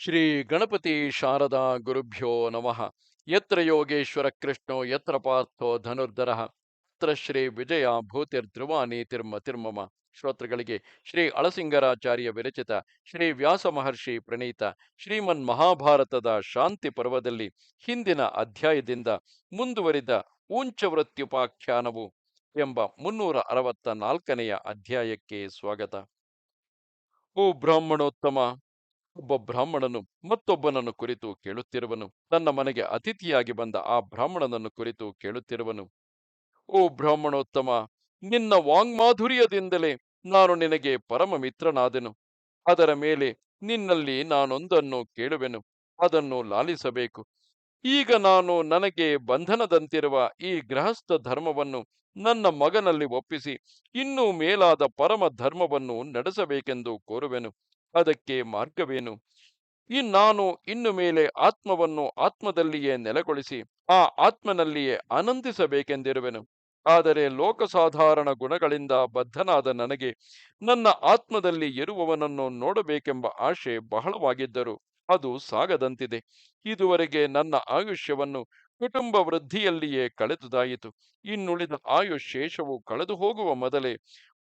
ಶ್ರೀ ಗಣಪತಿ ಶಾರದಾ ಗುರುಭ್ಯೋ ನಮಃ. ಯತ್ರ ಯೋಗೇಶ್ವರ ಕೃಷ್ಣೋ, ಯತ್ರ ಪಾರ್ಥೋ ಧನುರ್ಧರ, ಯತ್ರ ಶ್ರೀ ವಿಜಯ ಭೂತಿರ್ಧ್ರುವಾನಿ ನೀತಿರ್ಮ ತಿರ್ಮಮ. ಶ್ರೋತೃಗಳಿಗೆ ಶ್ರೀ ಅಳಸಿಂಗರಾಚಾರ್ಯ ವಿರಚಿತ ಶ್ರೀ ವ್ಯಾಸ ಮಹರ್ಷಿ ಪ್ರಣೀತ ಶ್ರೀಮನ್ ಮಹಾಭಾರತದ ಶಾಂತಿ ಪರ್ವದಲ್ಲಿ ಹಿಂದಿನ ಅಧ್ಯಾಯದಿಂದ ಮುಂದುವರಿದ ಉಂಚವೃತ್ಯುಪಾಖ್ಯಾನವು ಎಂಬ ಮುನ್ನೂರ ಅರವತ್ತ ನಾಲ್ಕನೆಯ ಅಧ್ಯಾಯಕ್ಕೆ ಸ್ವಾಗತ. ಓ ಬ್ರಾಹ್ಮಣೋತ್ತಮ! ಒಬ್ಬ ಬ್ರಾಹ್ಮಣನು ಮತ್ತೊಬ್ಬನನ್ನು ಕುರಿತು ಕೇಳುತ್ತಿರುವನು. ತನ್ನ ಮನೆಗೆ ಅತಿಥಿಯಾಗಿ ಬಂದ ಆ ಬ್ರಾಹ್ಮಣನನ್ನು ಕುರಿತು ಕೇಳುತ್ತಿರುವನು. ಓ ಬ್ರಾಹ್ಮಣೋತ್ತಮ, ನಿನ್ನ ವಾಂಗ್ಮಾಧುರ್ಯದಿಂದಲೇ ನಾನು ನಿನಗೆ ಪರಮ ಮಿತ್ರನಾದೆನು ಅದರ ಮೇಲೆ ನಿನ್ನಲ್ಲಿ ನಾನೊಂದನ್ನು ಕೇಳುವೆನು. ಅದನ್ನು ಲಾಲಿಸಬೇಕು. ಈಗ ನಾನು ನನಗೆ ಬಂಧನದಂತಿರುವ ಈ ಗೃಹಸ್ಥ ಧರ್ಮವನ್ನು ನನ್ನ ಮಗನಲ್ಲಿ ಒಪ್ಪಿಸಿ, ಇನ್ನೂ ಮೇಲಾದ ಪರಮ ಧರ್ಮವನ್ನು ನಡೆಸಬೇಕೆಂದು ಕೋರುವೆನು. ಅದಕ್ಕೆ ಮಾರ್ಗವೇನು? ಈ ನಾನು ಇನ್ನು ಮೇಲೆ ಆತ್ಮವನ್ನು ಆತ್ಮದಲ್ಲಿಯೇ ನೆಲೆಗೊಳಿಸಿ ಆ ಆತ್ಮನಲ್ಲಿಯೇ ಆನಂದಿಸಬೇಕೆಂದಿರುವೆನು. ಆದರೆ ಲೋಕಸಾಧಾರಣ ಗುಣಗಳಿಂದ ಬದ್ಧನಾದ ನನಗೆ ನನ್ನ ಆತ್ಮದಲ್ಲಿ ಇರುವವನನ್ನು ನೋಡಬೇಕೆಂಬ ಆಶೆ ಬಹಳವಾಗಿದ್ದರು ಅದು ಸಾಗದಂತಿದೆ. ಇದುವರೆಗೆ ನನ್ನ ಆಯುಷ್ಯವನ್ನು ಕುಟುಂಬ ವೃದ್ಧಿಯಲ್ಲಿಯೇ ಕಳೆದುದಾಯಿತು. ಇನ್ನುಳಿದ ಆಯುಷ್ ಶೇಷವು ಕಳೆದು ಹೋಗುವ ಮೊದಲೇ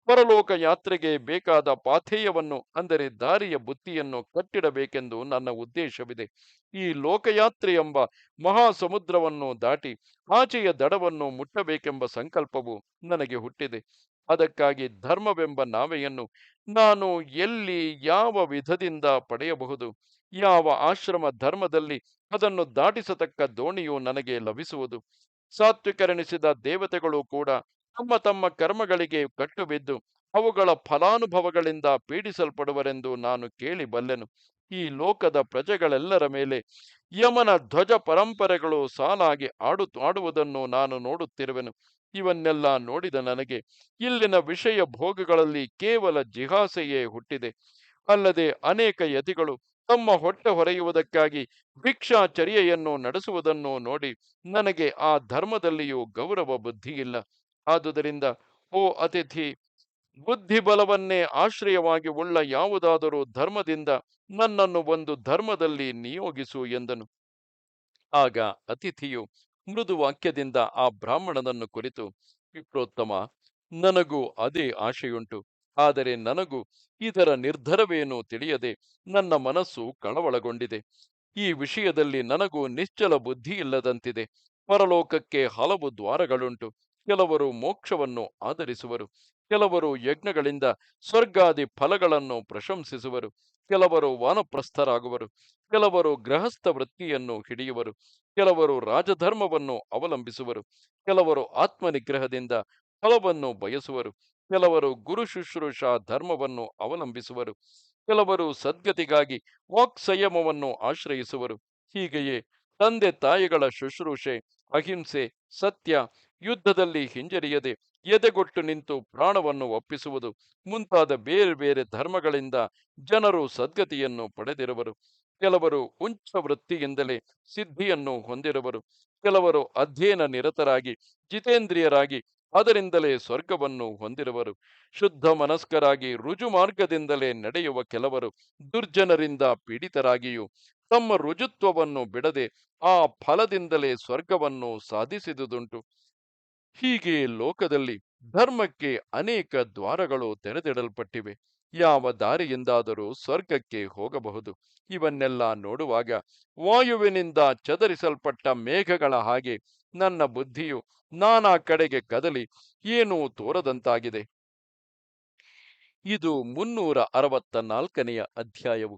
ಪರಲೋಕ ಯಾತ್ರೆಗೆ ಬೇಕಾದ ಪಾಥೇಯವನ್ನು, ಅಂದರೆ ದಾರಿಯ ಬುತ್ತಿಯನ್ನು ಕಟ್ಟಿಡಬೇಕೆಂದು ನನ್ನ ಉದ್ದೇಶವಿದೆ. ಈ ಲೋಕಯಾತ್ರೆ ಎಂಬ ಮಹಾ ಸಮುದ್ರವನ್ನು ದಾಟಿ ಆಚೆಯ ದಡವನ್ನು ಮುಟ್ಟಬೇಕೆಂಬ ಸಂಕಲ್ಪವು ನನಗೆ ಹುಟ್ಟಿದೆ. ಅದಕ್ಕಾಗಿ ಧರ್ಮವೆಂಬ ನಾವೆಯನ್ನು ನಾನು ಎಲ್ಲಿ, ಯಾವ ವಿಧದಿಂದ ಪಡೆಯಬಹುದು, ಯಾವ ಆಶ್ರಮ ಧರ್ಮದಲ್ಲಿ ಅದನ್ನು ದಾಟಿಸತಕ್ಕ ದೋಣಿಯು ನನಗೆ ಲಭಿಸುವುದು. ಸಾತ್ವಿಕರೆನಿಸಿದ ದೇವತೆಗಳು ಕೂಡ ತಮ್ಮ ತಮ್ಮ ಕರ್ಮಗಳಿಗೆ ಕಟ್ಟುಬಿದ್ದು ಅವುಗಳ ಫಲಾನುಭವಗಳಿಂದ ಪೀಡಿಸಲ್ಪಡುವರೆಂದು ನಾನು ಕೇಳಿ ಬಲ್ಲೆನು. ಈ ಲೋಕದ ಪ್ರಜೆಗಳೆಲ್ಲರ ಮೇಲೆ ಯಮನ ಧ್ವಜ ಪರಂಪರೆಗಳು ಸಾಲಾಗಿ ಆಡು, ಆಡುವುದನ್ನು ನಾನು ನೋಡುತ್ತಿರುವೆನು. ಇವನ್ನೆಲ್ಲ ನೋಡಿದ ನನಗೆ ಇಲ್ಲಿನ ವಿಷಯ ಭೋಗಗಳಲ್ಲಿ ಕೇವಲ ಜಿಹಾಸೆಯೇ ಹುಟ್ಟಿದೆ. ಅಲ್ಲದೆ ಅನೇಕ ಯತಿಗಳು ತಮ್ಮ ಹೊಟ್ಟೆ ಹೊರೆಯುವುದಕ್ಕಾಗಿ ಭಿಕ್ಷಾಚರ್ಯೆಯನ್ನು ನಡೆಸುವುದನ್ನು ನೋಡಿ ನನಗೆ ಆ ಧರ್ಮದಲ್ಲಿಯೂ ಗೌರವ ಬುದ್ಧಿ ಇಲ್ಲ ಆದುದರಿಂದ, ಓ ಅತಿಥಿ ಬುದ್ಧಿ ಬಲವನ್ನೇ ಆಶ್ರಯವಾಗಿ ಉಳ್ಳ ಯಾವುದಾದರೂ ಧರ್ಮದಿಂದ ನನ್ನನ್ನು ಒಂದು ಧರ್ಮದಲ್ಲಿ ನಿಯೋಗಿಸು ಎಂದನು. ಆಗ ಅತಿಥಿಯು ಮೃದು ವಾಕ್ಯದಿಂದ ಆ ಬ್ರಾಹ್ಮಣನನ್ನು ಕುರಿತು, ವಿಪ್ರೋತ್ತಮ, ನನಗೂ ಅದೇ ಆಶೆಯುಂಟು, ಆದರೆ ನನಗೂ ಇದರ ನಿರ್ಧಾರವೇನೂ ತಿಳಿಯದೆ ನನ್ನ ಮನಸ್ಸು ಕಳವಳಗೊಂಡಿದೆ. ಈ ವಿಷಯದಲ್ಲಿ ನನಗೂ ನಿಶ್ಚಲ ಬುದ್ಧಿ ಇಲ್ಲದಂತಿದೆ ಪರಲೋಕಕ್ಕೆ ಹಲವು ದ್ವಾರಗಳುಂಟು. ಕೆಲವರು ಮೋಕ್ಷವನ್ನು ಆಧರಿಸುವರು, ಕೆಲವರು ಯಜ್ಞಗಳಿಂದ ಸ್ವರ್ಗಾದಿ ಫಲಗಳನ್ನು ಪ್ರಶಂಸಿಸುವರು, ಕೆಲವರು ವಾನಪ್ರಸ್ಥರಾಗುವರು, ಕೆಲವರು ಗೃಹಸ್ಥ ವೃತ್ತಿಯನ್ನು ಹಿಡಿಯುವರು, ಕೆಲವರು ರಾಜಧರ್ಮವನ್ನು ಅವಲಂಬಿಸುವರು, ಕೆಲವರು ಆತ್ಮನಿಗ್ರಹದಿಂದ ಫಲವನ್ನು ಬಯಸುವರು, ಕೆಲವರು ಗುರು ಶುಶ್ರೂಷಾ ಧರ್ಮವನ್ನು ಅವಲಂಬಿಸುವರು, ಕೆಲವರು ಸದ್ಗತಿಗಾಗಿ ವಾಕ್ ಸಂಯಮವನ್ನು ಆಶ್ರಯಿಸುವರು, ಹೀಗೆಯೇ ತಂದೆ ತಾಯಿಗಳ ಶುಶ್ರೂಷೆ, ಅಹಿಂಸೆ, ಸತ್ಯ ಯುದ್ಧದಲ್ಲಿ ಹಿಂಜರಿಯದೆ ಎದೆಗೊಟ್ಟು ನಿಂತು ಪ್ರಾಣವನ್ನು ಒಪ್ಪಿಸುವುದು ಮುಂತಾದ ಬೇರೆ ಬೇರೆ ಧರ್ಮಗಳಿಂದ ಜನರು ಸದ್ಗತಿಯನ್ನು ಪಡೆದಿರುವರು. ಕೆಲವರು ಉಂಚ ವೃತ್ತಿಯಿಂದಲೇ ಸಿದ್ಧಿಯನ್ನು ಹೊಂದಿರುವರು. ಕೆಲವರು ಅಧ್ಯಯನ ನಿರತರಾಗಿ, ಜಿತೇಂದ್ರಿಯರಾಗಿ, ಅದರಿಂದಲೇ ಸ್ವರ್ಗವನ್ನು ಹೊಂದಿರುವರು. ಶುದ್ಧ ಮನಸ್ಕರಾಗಿ ರುಜು ಮಾರ್ಗದಿಂದಲೇ ನಡೆಯುವ ಕೆಲವರು ದುರ್ಜನರಿಂದ ಪೀಡಿತರಾಗಿಯೂ ತಮ್ಮ ರುಜುತ್ವವನ್ನು ಬಿಡದೆ ಆ ಫಲದಿಂದಲೇ ಸ್ವರ್ಗವನ್ನು ಸಾಧಿಸಿದುದುಂಟು. ಹೀಗೆ ಲೋಕದಲ್ಲಿ ಧರ್ಮಕ್ಕೆ ಅನೇಕ ದ್ವಾರಗಳು ತೆರೆದಿಡಲ್ಪಟ್ಟಿವೆ. ಯಾವ ದಾರಿಯಿಂದಾದರೂ ಸ್ವರ್ಗಕ್ಕೆ ಹೋಗಬಹುದು. ಇವನ್ನೆಲ್ಲ ನೋಡುವಾಗ ವಾಯುವಿನಿಂದ ಚದರಿಸಲ್ಪಟ್ಟ ಮೇಘಗಳ ಹಾಗೆ ನನ್ನ ಬುದ್ಧಿಯು ನಾನಾ ಕಡೆಗೆ ಕದಲಿ ಏನೂ ತೋರದಂತಾಗಿದೆ. ಇದು ಮುನ್ನೂರ ಅರವತ್ತ ನಾಲ್ಕನೆಯ ಅಧ್ಯಾಯವು.